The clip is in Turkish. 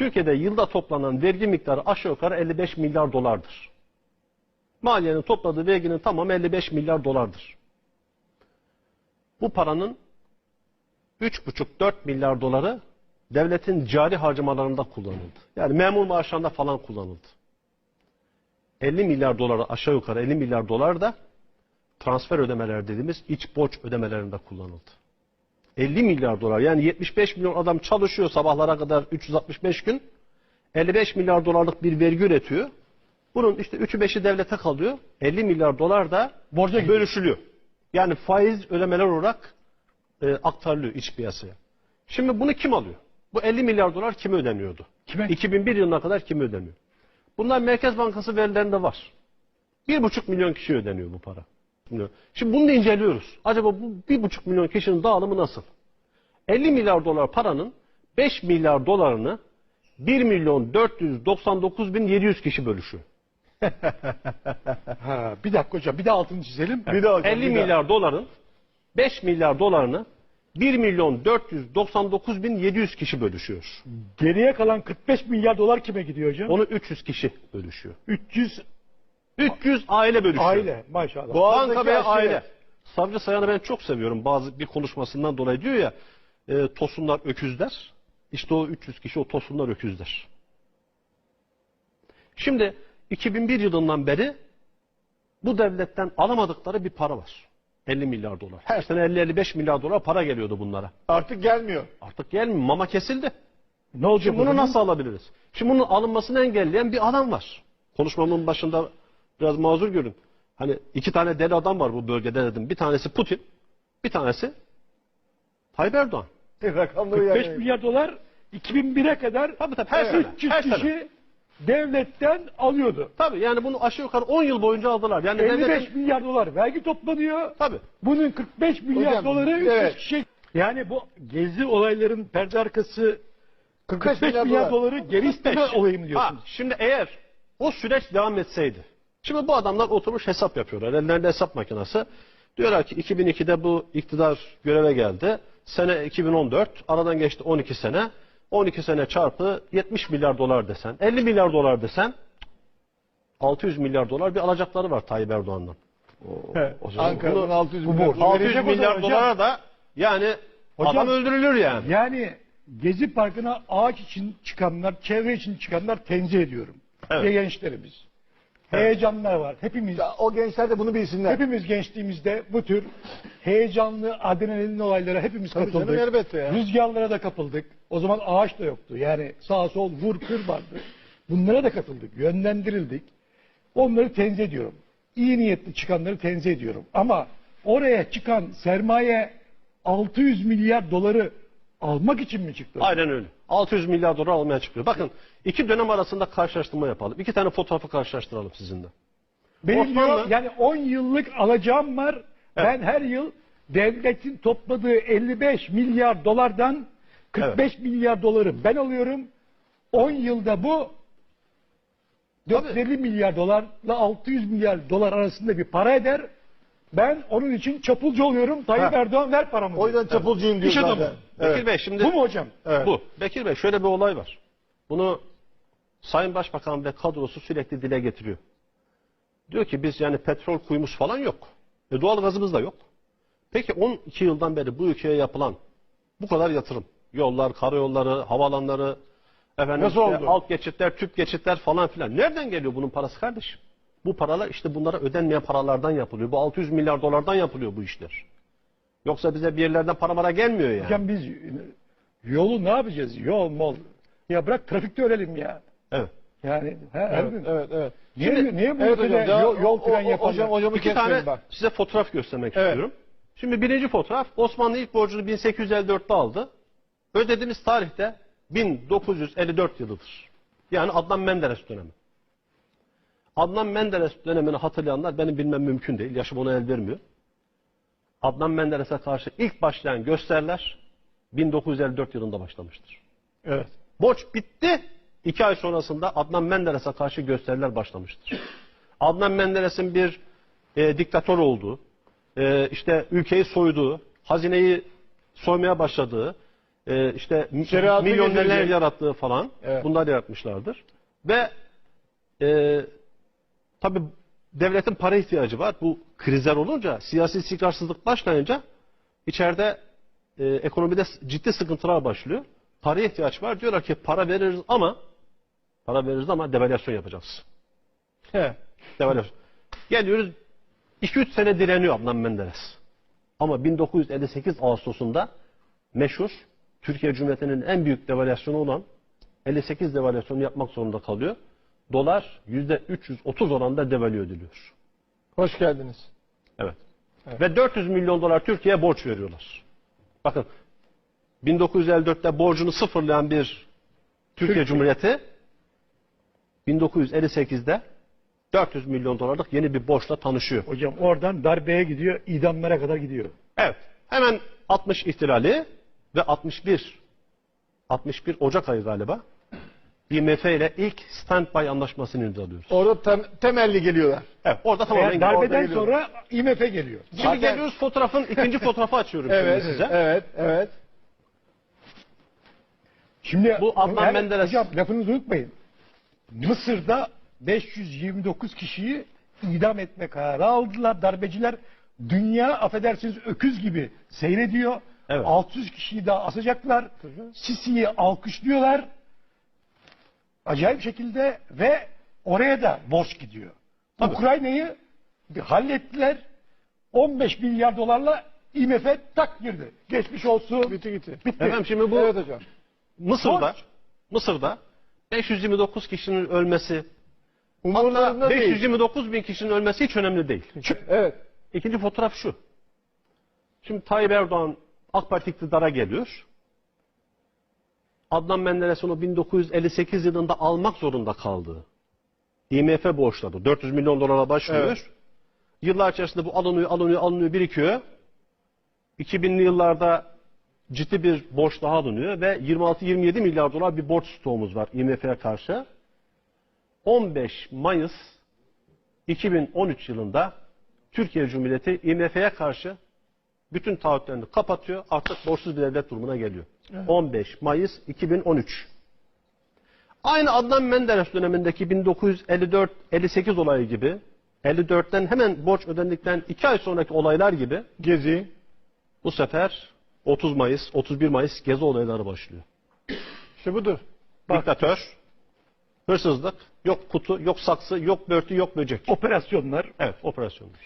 Türkiye'de yılda toplanan vergi miktarı aşağı yukarı 55 milyar dolardır. Maliyenin topladığı verginin tamamı 55 milyar dolardır. Bu paranın 3,5-4 milyar doları devletin cari harcamalarında kullanıldı. Yani memur maaşlarında falan kullanıldı. 50 milyar doları aşağı yukarı 50 milyar dolar da transfer ödemeler dediğimiz iç borç ödemelerinde kullanıldı. 50 milyar dolar yani 75 milyon adam çalışıyor sabahlara kadar 365 gün 55 milyar dolarlık bir vergi üretiyor. Bunun işte 3'ü 5'i devlete kalıyor. 50 milyar dolar da Borca bölüşülüyor. Yani faiz ödemeler olarak e, aktarılıyor iç piyasaya. Şimdi bunu kim alıyor? Bu 50 milyar dolar kime ödeniyordu? Kime? 2001 yılına kadar kime ödeniyor? Bunlar Merkez Bankası verilerinde var. 1,5 milyon kişi ödeniyor bu para. Şimdi bunu da inceliyoruz. Acaba bu 1,5 milyon kişinin dağılımı nasıl? 50 milyar dolar paranın 5 milyar dolarını 1 milyon 499 bin 700 kişi bölüşüyor. Ha, bir dakika hocam bir de altını çizelim. Bir daha hocam, 50 bir daha. milyar doların 5 milyar dolarını 1 milyon 499 bin 700 kişi bölüşüyor. Geriye kalan 45 milyar dolar kime gidiyor hocam? Onu 300 kişi bölüşüyor. 300 300 aile bölüşüyor. aile maşallah. Veya aşiret. aile. Savcı Sayan'ı ben çok seviyorum. Bazı bir konuşmasından dolayı diyor ya e, tosunlar öküzler. İşte o 300 kişi o tosunlar öküzler. Şimdi 2001 yılından beri bu devletten alamadıkları bir para var. 50 milyar dolar. Her sene 50-55 milyar dolar para geliyordu bunlara. Artık gelmiyor. Artık gelmiyor. Mama kesildi. Ne olacak Şimdi bunu nasıl alabiliriz? Şimdi bunun alınmasını engelleyen bir adam var. Konuşmamın başında biraz mazur görün. Hani iki tane deli adam var bu bölgede dedim. Bir tanesi Putin, bir tanesi Tayyip Erdoğan. Rakamları 45 yani. milyar dolar 2001'e kadar Tabii tabii her sene. 300 Her kişi sene. devletten alıyordu. Tabii yani bunu aşağı yukarı 10 yıl boyunca aldılar. Yani 55 devletin... milyar dolar vergi toplanıyor. Tabii. Bunun 45 milyar Hocam, doları 300 evet. kişi. Yani bu gezi olayların perde arkası 45 milyar milyar, dolar. doları geri isteme olayı mı Ha, diyorsunuz? şimdi eğer o süreç devam etseydi. Şimdi bu adamlar oturmuş hesap yapıyorlar. Ellerinde hesap makinesi. Diyorlar ki 2002'de bu iktidar göreve geldi. Sene 2014. Aradan geçti 12 sene. 12 sene çarpı 70 milyar dolar desen. 50 milyar dolar desen 600 milyar dolar bir alacakları var Tayyip Erdoğan'dan. Ankara'nın Bunu- 600 bu milyar dolar. 600 verecek o milyar dolara da yani Hocam- adam öldürülür yani. Yani Gezi Parkı'na ağaç için çıkanlar, çevre için çıkanlar tenzih ediyorum. Evet. Ve gençlerimiz. Heyecanlar var. Hepimiz Ya, O gençler de bunu bilsinler. hepimiz gençliğimizde bu tür heyecanlı adrenalin olaylara hepimiz Tabii katıldık. canım, elbette ya. Rüzgarlara da kapıldık. O zaman ağaç da yoktu. Yani sağ sol vur kır vardı. Bunlara da katıldık. Yönlendirildik. Onları tenzih ediyorum. İyi niyetli çıkanları tenzih ediyorum. Ama oraya çıkan sermaye 600 milyar doları almak için mi çıktı? Aynen öyle. 600 milyar dolar almaya çıkıyor. Bakın iki dönem arasında karşılaştırma yapalım. İki tane fotoğrafı karşılaştıralım sizinle. Benim Osmanlı- diyor, yani 10 yıllık alacağım var. Ben her yıl devletin topladığı 55 milyar dolardan 45 milyar doları ben alıyorum. 10 yılda bu 450 milyar dolarla 600 milyar dolar arasında bir para eder. Ben onun için çapulcu oluyorum. Tayyip Ha. Erdoğan ver paramı. O diyor. yüzden çapulcuyum diyor İş adamı. zaten. Bekir Evet. Bey şimdi Bu mu hocam? Evet. bu. Bekir Bey şöyle bir olay var. Bunu Sayın Başbakan ve kadrosu sürekli dile getiriyor. Diyor ki biz yani petrol kuyumuz falan yok. E doğal gazımız da yok. Peki 12 yıldan beri bu ülkeye yapılan bu kadar yatırım. Yollar, karayolları, havalanları, efendim Nasıl işte oldu? alt geçitler, tüp geçitler falan filan. Nereden geliyor bunun parası kardeşim? Bu paralar işte bunlara ödenmeyen paralardan yapılıyor. Bu 600 milyar dolardan yapılıyor bu işler. Yoksa bize bir yerlerden para mara gelmiyor yani. Hocam biz yolu ne yapacağız? Yol mol. Ya bırak trafikte ölelim ya. Evet. Yani her gün. Evet, evet. Niye, Şimdi- niye bu Evet hocam, yol, yol tren o- yapanlar? hocam, hocamı İki tane bak. size fotoğraf göstermek Evet. istiyorum. Şimdi birinci fotoğraf Osmanlı ilk borcunu 1854'te aldı. Ödediğimiz tarihte 1954 yılıdır. Yani Adnan Menderes dönemi. Adnan Menderes dönemini hatırlayanlar benim bilmem mümkün değil. Yaşım ona el vermiyor. Adnan Menderes'e karşı ilk başlayan gösteriler 1954 yılında başlamıştır. Evet. Borç bitti. İki ay sonrasında Adnan Menderes'e karşı gösteriler başlamıştır. Adnan Menderes'in bir e, diktatör olduğu, e, işte ülkeyi soyduğu, hazineyi soymaya başladığı, e, işte mi- Şeriatı milyonerler getirecek. yarattığı falan Evet. bunlar yaratmışlardır. Ve e, tabi devletin para ihtiyacı var. Bu krizler olunca, siyasi istikrarsızlık başlayınca içeride e, ekonomide ciddi sıkıntılar başlıyor. Paraya ihtiyaç var. Diyorlar ki para veririz ama para veririz ama devalüasyon yapacağız. He. Devalüasyon. Geliyoruz 2-3 sene direniyor Adnan Menderes. Ama 1958 Ağustos'unda meşhur Türkiye Cumhuriyeti'nin en büyük devalüasyonu olan 58 devalüasyonu yapmak zorunda kalıyor. Dolar %330 oranında devalüe ediliyor. Hoş geldiniz. Evet. Ve 400 milyon dolar Türkiye'ye borç veriyorlar. Bakın 1954'te borcunu sıfırlayan bir Türkiye Cumhuriyeti 1958'de 400 milyon dolarlık yeni bir borçla tanışıyor. Hocam oradan darbeye gidiyor, idamlara kadar gidiyor. Evet. Hemen 60 ihtilali ve 61 61 Ocak ayı galiba IMF ile ilk standby anlaşmasını imzalıyoruz. Orada tem- temelli geliyorlar. Evet, orada tamamen Eğer darbeden geliyor. sonra IMF geliyor. Şimdi Zaten- geliyoruz fotoğrafın ikinci fotoğrafı açıyorum Evet, şimdi size. evet, evet. Şimdi Bu Adnan Eğer- Menderes- Hocam lafınızı unutmayın. Mısır'da 529 kişiyi idam etme kararı aldılar darbeciler. Dünya affedersiniz öküz gibi seyrediyor. Evet. 600 kişiyi daha asacaklar. Sisi'yi alkışlıyorlar. Acayip şekilde ve oraya da borç gidiyor. Tabii. Ukrayna'yı hallettiler. 15 milyar dolarla IMF tak girdi. Geçmiş olsun. Bitti gitti. Bitti. Efendim şimdi bu Evet hocam. Mısır'da Borç. Mısır'da 529 kişinin ölmesi hatta Umurlarında değil. 529 bin kişinin ölmesi hiç önemli değil. Evet. İkinci fotoğraf şu. Şimdi Tayyip Erdoğan AK Parti iktidara geliyor. Adnan Menderes onu 1958 yılında almak zorunda kaldı. IMF borçladı. 400 milyon dolara başlıyor. Evet. Yıllar içerisinde bu alınıyor, alınıyor, alınıyor, birikiyor. 2000'li yıllarda ciddi bir borç daha alınıyor ve 26-27 milyar dolar bir borç stoğumuz var IMF'ye karşı. 15 Mayıs 2013 yılında Türkiye Cumhuriyeti IMF'ye karşı bütün taahhütlerini kapatıyor. Artık borçsuz bir devlet durumuna geliyor. 15 Mayıs 2013. Aynı Adnan Menderes dönemindeki 1954-58 olayı gibi 54'ten hemen borç ödendikten 2 ay sonraki olaylar gibi Gezi. bu sefer 30 Mayıs, 31 Mayıs gezi olayları başlıyor. İşte budur. Diktatör, hırsızlık, yok kutu, yok saksı, yok börtü, yok böcek. Operasyonlar Evet, operasyonlar.